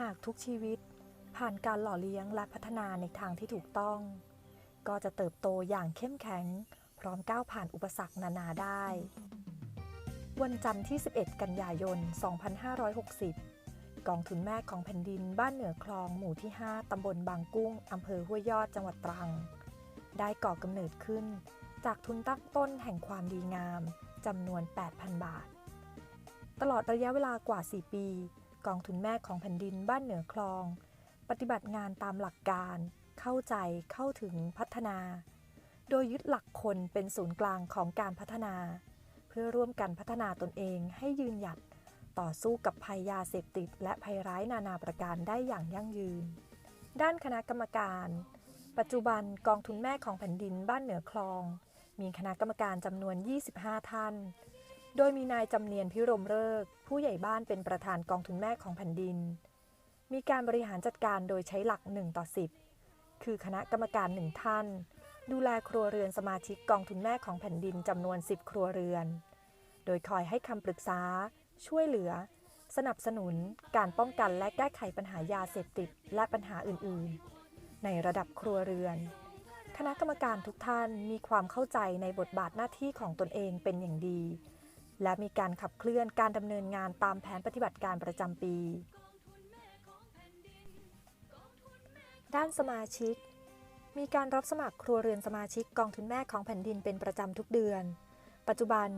หากทุกชีวิตผ่านการหล่อเลี้ยงและพัฒนาในทางที่ถูกต้อง ก็จะเติบโตอย่างเข้มแข็ง พร้อมก้าวผ่านอุปสรรคนานาได้ วันจันทร์ที่ 11 กันยายน 2560 กองทุนแม่ของแผ่นดินบ้านเหนือคลองหมู่ที่ 5 ตำบลบางกุ้ง อำเภอห้วยยอดจังหวัดตรัง ได้ก่อกำเนิดขึ้น จากทุนตั้งต้นแห่งความดีงามจำนวน 8,000 บาท ตลอดระยะเวลากว่า 4 ปี กองทุนแม่ของแผ่นดินบ้านเหนือคลอง ปฏิบัติงานตามหลักการ เข้าใจเข้าถึงพัฒนา โดยยึดหลักคนเป็นศูนย์กลางของการพัฒนา เพื่อร่วมกันพัฒนาตนเองให้ยืนหยัดต่อสู้กับภัยยาเสพติด และภัยร้ายนานาประการได้อย่างยั่งยืน ด้านคณะกรรมการ ปัจจุบันกองทุนแม่ของแผ่นดินบ้านเหนือคลอง มีคณะกรรมการจำนวน 25 ท่าน โดยมีนายจำเนียนพิรมเริกษ์ผู้ใหญ่บ้านเป็นประธานกองทุนแม่ของแผ่นดิน มีการบริหารจัดการโดยใช้หลัก1ต่อ10 คือคณะกรรมการหนึ่งท่าน ดูแลครัวเรือนสมาชิกกองทุนแม่ของแผ่นดินจำนวน 10 ครัวเรือน โดยคอยให้คำปรึกษา ช่วยเหลือ สนับสนุน การป้องกันและแก้ไขปัญหายาเสพติดและปัญหาอื่น ๆ ในระดับครัวเรือน คณะกรรมการทุกท่านมีความเข้าใจในบทบาทหน้าที่ของตนเองเป็นอย่างดี และมีการขับเคลื่อนการดำเนินงานตามแผนปฏิบัติการประจำปี ด้านสมาชิก มีการรับสมัครครัวเรือนสมาชิกกองทุนแม่ของแผ่นดินเป็นประจำทุกเดือน ปัจจุบัน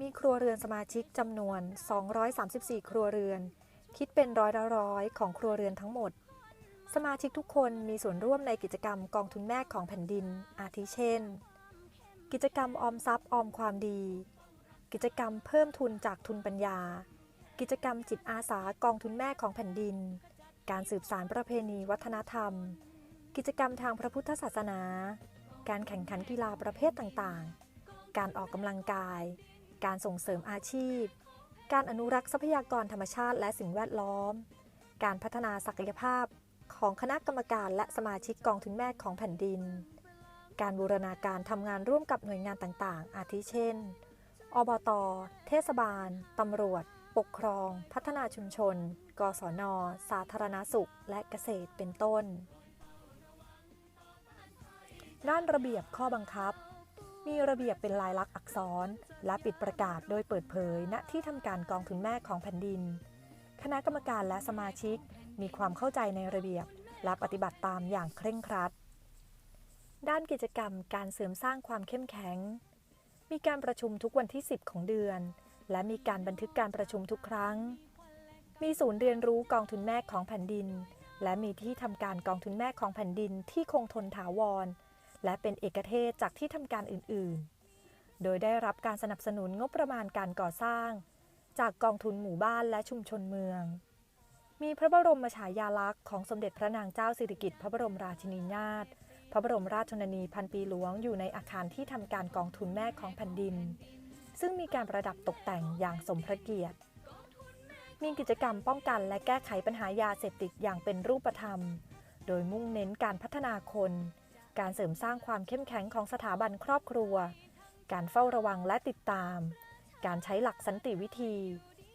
มีครัวเรือนสมาชิกจำนวน 234 ครัวเรือน คิดเป็นร้อยละร้อยของครัวเรือนทั้งหมด สมาชิกทุกคนมีส่วนร่วมในกิจกรรมกองทุนแม่ของแผ่นดิน อาทิเช่น กิจกรรมออมทรัพย์ออมความดี กิจกรรมเพิ่มทุนจากทุนปัญญา กิจกรรมจิตอาสากองทุนแม่ของแผ่นดิน การสืบสารประเพณีวัฒนธรรม กิจกรรมทางพระพุทธศาสนา การแข่งขันกีฬาประเภทต่างๆ การออกกำลังกาย การส่งเสริมอาชีพ การอนุรักษ์ทรัพยากรธรรมชาติและสิ่งแวดล้อม การพัฒนาศักยภาพของคณะกรรมการและสมาชิกกองทุนแม่ของแผ่นดิน การบูรณาการทำงานร่วมกับหน่วยงานต่างๆ อาทิเช่น อบต เทศบาล ตำรวจ ปกครอง พัฒนาชุมชน กศน สาธารณสุข และเกษตรเป็นต้น ด้านระเบียบข้อบังคับ มีระเบียบเป็นลายลักษณ์อักษร และปิดประกาศโดยเปิดเผย ณ ที่ทำการกองทุนแม่ของแผ่นดิน คณะกรรมการและสมาชิก มีความเข้าใจในระเบียบ และปฏิบัติตามอย่างเคร่งครัด ด้านกิจกรรมการเสริมสร้างความเข้มแข็ง มีการประชุมทุกวันที่ 10 ของเดือน และมีการบันทึกการประชุมทุกครั้ง มีศูนย์เรียนรู้กองทุนแม่ของแผ่นดิน และมีที่ทำการกองทุนแม่ของแผ่นดินที่คงทนถาวร และเป็นเอกเทศจากที่ทำการอื่นๆ โดยได้รับการสนับสนุนงบประมาณการก่อสร้าง จากกองทุนหมู่บ้านและชุมชนเมือง มีพระบรมฉายาลักษณ์ของสมเด็จพระนางเจ้าสิริกิติ์พระบรมราชินีนาถ พระบรมราชชนนีพันปีหลวงอยู่ในอาคารที่ทำการกองทุนแม่ของแผ่นดิน ซึ่งมีการประดับตกแต่งอย่างสมพระเกียรติ มีกิจกรรมป้องกันและแก้ไขปัญหายาเสพติดอย่างเป็นรูปธรรม โดยมุ่งเน้นการพัฒนาคน การเสริมสร้างความเข้มแข็งของสถาบันครอบครัว การเฝ้าระวังและติดตาม การใช้หลักสันติวิธี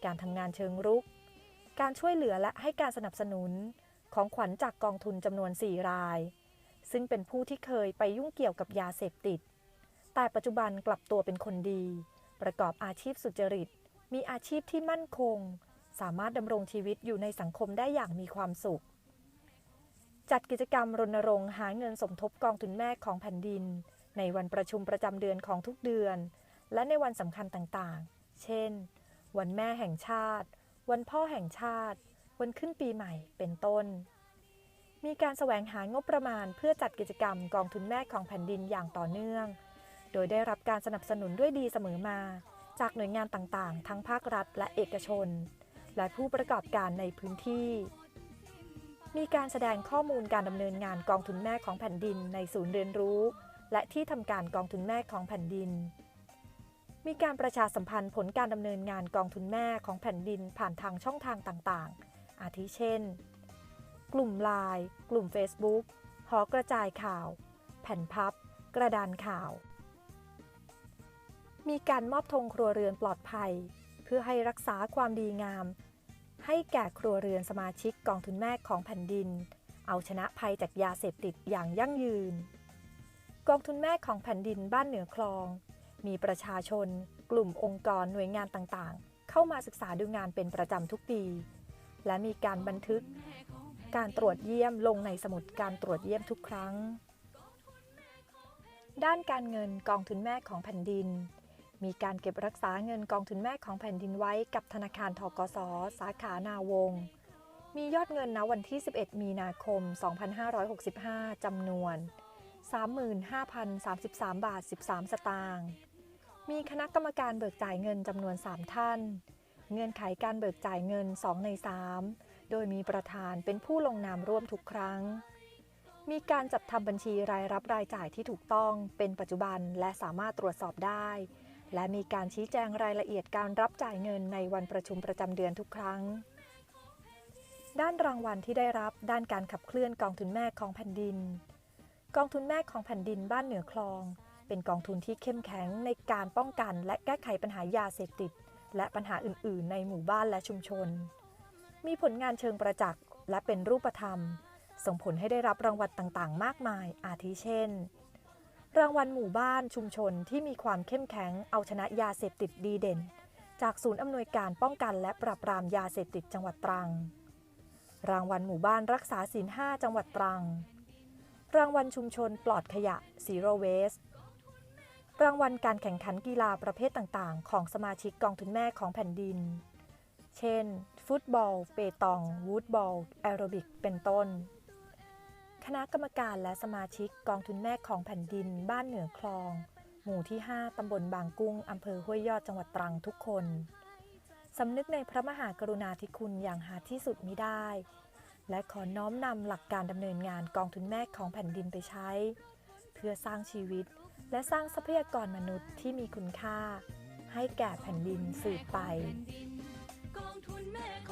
การทำงานเชิงรุก การช่วยเหลือและให้การสนับสนุนของขวัญจากกองทุนจำนวน 4 ราย ซึ่งเป็นผู้ที่เคยไปยุ่งเกี่ยวกับยาเสพติด แต่ปัจจุบันกลับตัวเป็นคนดี ประกอบอาชีพสุจริต มีอาชีพที่มั่นคง สามารถดำรงชีวิตอยู่ในสังคมได้อย่างมีความสุข จัดกิจกรรมรณรงค์หาเงินสมทบกองทุนแม่ของแผ่นดิน ในวันประชุมประจำเดือนของทุกเดือน และในวันสำคัญต่างๆ เช่น วันแม่แห่งชาติ วันพ่อแห่งชาติ วันขึ้นปีใหม่ เป็นต้น มีการแสวงหางบประมาณ เพื่อจัดกิจกรรมกองทุนแม่ของแผ่นดินอย่างต่อเนื่อง โดยได้รับการสนับสนุนด้วยดีเสมอมา จากหน่วยงานต่างๆ ทั้งภาครัฐและเอกชน และผู้ประกอบการในพื้นที่ มีการแสดงข้อมูลการดำเนินงานกองทุนแม่ของแผ่นดินในศูนย์เรียนรู้ และที่ทำการกองทุนแม่ของแผ่นดินมีการประชาสัมพันธ์ผลการดำเนินงานกองทุนแม่ของแผ่นดินผ่านทางช่องทางต่างๆ อาทิเช่น กลุ่มไลน์กลุ่ม Facebook หอกระจายข่าว แผ่นพับ กระดานข่าว มีการมอบธงครัวเรือนปลอดภัย เพื่อให้รักษาความดีงาม ให้แก่ครัวเรือนสมาชิกกองทุนแม่ของแผ่นดิน เอาชนะภัยจากยาเสพติดอย่างยั่งยืน กองทุนแม่ของแผ่นดินบ้านเหนือคลอง มีประชาชน กลุ่มองค์กรหน่วยงานต่างๆ เข้ามาศึกษาดูงานเป็นประจำทุกปีและมีการบันทึก การตรวจเยี่ยมลงในสมุดการตรวจเยี่ยมทุกครั้ง ด้านการเงินกองทุนแม่ของแผ่นดิน มีการเก็บรักษาเงินกองทุนแม่ของแผ่นดินไว้กับธนาคารทกส สาขานาวง มียอดเงินณวันที่ 11 มีนาคม 2565 จำนวน 35,033 บาท 13 สตางค์มีคณะกรรมการเบิกจ่ายเงินจำนวน 3 ท่าน เงื่อนไขการเบิกจ่ายเงิน 2 ใน 3 โดยมีประธานเป็นผู้ลงนามร่วมทุกครั้ง มีการจัดทำบัญชีรายรับรายจ่ายที่ถูกต้องเป็นปัจจุบันและสามารถตรวจสอบได้ และมีการชี้แจงรายละเอียดการรับจ่ายเงินในวันประชุมประจำเดือนทุกครั้ง ด้านรางวัลที่ได้รับด้านการขับเคลื่อนกองทุนแม่ของแผ่นดิน กองทุนแม่ของแผ่นดินบ้านเหนือคลอง เป็นกองทุนที่เข้มแข็งในการป้องกัน และแก้ไขปัญหายาเสพติด และปัญหาอื่น ๆ ในหมู่บ้านและชุมชน มีผลงานเชิงประจักษ์และเป็นรูปธรรม ส่งผลให้ได้รับรางวัลต่างๆ มากมาย อาทิเช่น รางวัลหมู่บ้านชุมชนที่มีความเข้มแข็งเอาชนะยาเสพติดดีเด่น จากศูนย์อำนวยการป้องกันและปราบปรามยาเสพติดจังหวัดตรัง รางวัลหมู่บ้านรักษาศีล5จังหวัดตรัง รางวัลชุมชนปลอดขยะ Zero Waste รางวัลการแข่งขันกีฬาประเภทต่างๆ ของสมาชิกกองทุนแม่ของแผ่นดิน เช่น ฟุตบอล เปตอง วูดบอล แอโรบิก เป็นต้น คณะกรรมการและสมาชิกกองทุนแม่ของแผ่นดิน บ้านเหนือคลอง หมู่ที่ 5 ตำบลบางกุ้ง อำเภอห้วยยอด จังหวัดตรังทุกคน สำนึกในพระมหากรุณาธิคุณอย่างหาที่สุดมิได้ และขอน้อมนำหลักการดำเนินงานกองทุนแม่ของแผ่นดินไปใช้ เพื่อสร้างชีวิต และสร้างทรัพยากรมนุษย์ที่มีคุณค่า ให้แก่แผ่นดินสืบไป